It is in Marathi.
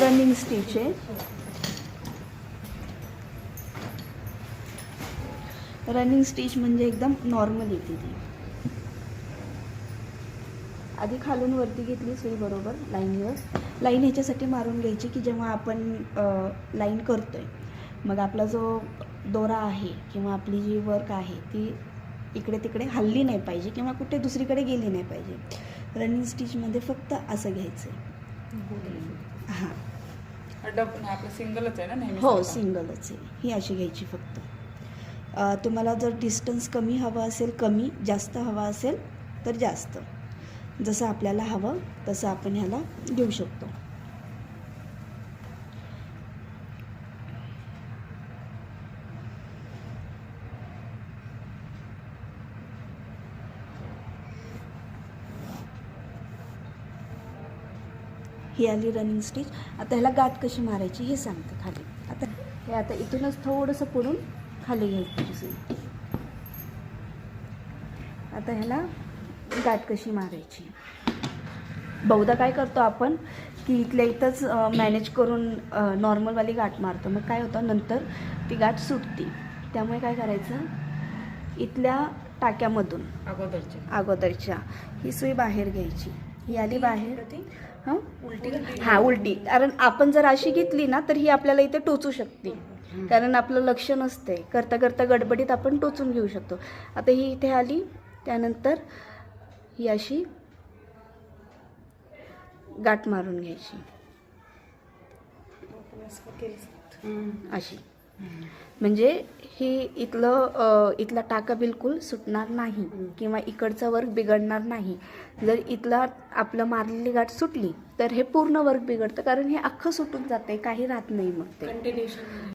रनिंग स्टिच आहे रनिंग स्टिच म्हणजे एकदम नॉर्मल येते ती. आधी खालून वरती घेतली सुई बरोबर लाईनवर लाईन ह्याच्यासाठी मारून घ्यायची की जेव्हा आपण लाईन करतो आहे मग आपला जो दोरा आहे किंवा आपली जी वर्क आहे ती इकडे तिकडे हल्ली नाही पाहिजे किंवा कुठे दुसरीकडे गेली नाही पाहिजे. रनिंग स्टिचमध्ये फक्त असं घ्यायचं आहे हो, हो. हां. डब आपलं सिंगलच आहे ना नेहमी हो सिंगलच आहे. ही अशी घ्यायची फक्त. तुम्हाला जर डिस्टन्स कमी हवं असेल कमी जास्त हवा असेल तर जास्त. जसं आपल्याला हवं तसं आपण ह्याला घेऊ शकतो. ही आली रनिंग स्टिच आता ह्याला गाठ कशी मारायची हे सांगते खाली. आता हे आता इथूनच थोडंसं पुढून खाली घ्यायची सुई आता ह्याला गाठ कशी मारायची. बहुधा काय करतो आपण की इथल्या इथंच मॅनेज करून नॉर्मलवाली गाठ मारतो. मग काय होतं? नंतर ती गाठ सुटते. त्यामुळे काय करायचं? इथल्या टाक्यामधून अगोदरचे अगोदरच्या. ही सुई बाहेर घ्यायची. ही आली बाहेर. हां? उलटी हा उलटी. कारण आपण जर अशी घेतली ना तर ही आपल्याला इथे टोचू शकते. कारण आपलं लक्ष नसते करता करता गडबडीत आपण टोचून घेऊ शकतो. आता ही इथे आली. त्यानंतर ही अशी गाठ मारून घ्यायची. अशी. म्हणजे ही इथलं इथला टाका बिलकुल सुटणार नाही किंवा इकडचा वर्क बिघडणार नाही. जर इथला आपलं मारलेली गाठ सुटली तर हे पूर्ण वर्क बिघडतं कारण हे अख्खं सुटून जाते काही राहत नाही मग ते.